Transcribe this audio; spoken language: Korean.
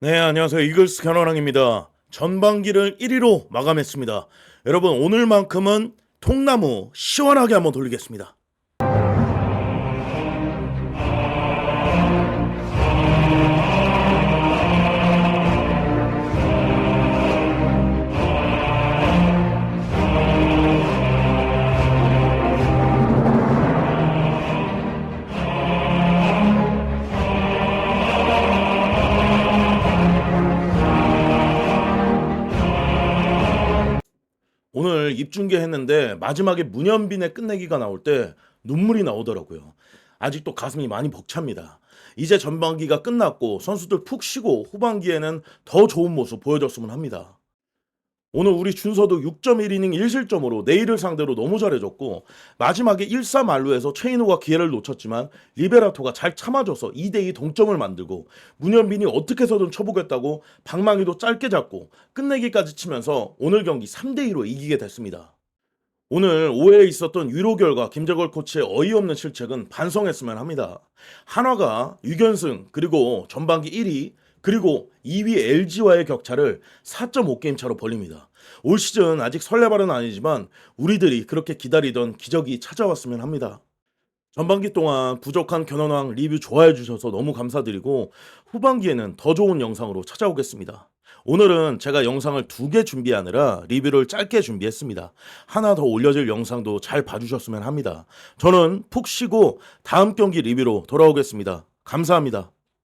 네, 안녕하세요. 이글스 견원왕입니다. 전반기를 1위로 마감했습니다. 여러분, 오늘만큼은 통나무 시원하게 한번 돌리겠습니다. 오늘 입중계 했는데 마지막에 문현빈의 끝내기가 나올 때 눈물이 나오더라고요. 아직도 가슴이 많이 벅찹니다. 이제 전반기가 끝났고 선수들 푹 쉬고 후반기에는 더 좋은 모습 보여줬으면 합니다. 오늘 우리 준서도 6.1이닝 1실점으로 내일을 상대로 너무 잘해줬고 마지막에 1-3 말루에서 최인호가 기회를 놓쳤지만 리베라토가 잘 참아줘서 2대2 동점을 만들고 문현빈이 어떻게 해서든 쳐보겠다고 방망이도 짧게 잡고 끝내기까지 치면서 오늘 경기 3대2로 이기게 됐습니다. 오늘 5회에 있었던 위로 결과 김재걸 코치의 어이없는 실책은 반성했으면 합니다. 한화가 6연승 그리고 전반기 1위 그리고 2위 LG와의 격차를 4.5게임 차로 벌립니다. 올 시즌 아직 설레발은 아니지만 우리들이 그렇게 기다리던 기적이 찾아왔으면 합니다. 전반기 동안 부족한 견원왕 리뷰 좋아해 주셔서 너무 감사드리고 후반기에는 더 좋은 영상으로 찾아오겠습니다. 오늘은 제가 영상을 두 개 준비하느라 리뷰를 짧게 준비했습니다. 하나 더 올려질 영상도 잘 봐주셨으면 합니다. 저는 푹 쉬고 다음 경기 리뷰로 돌아오겠습니다. 감사합니다.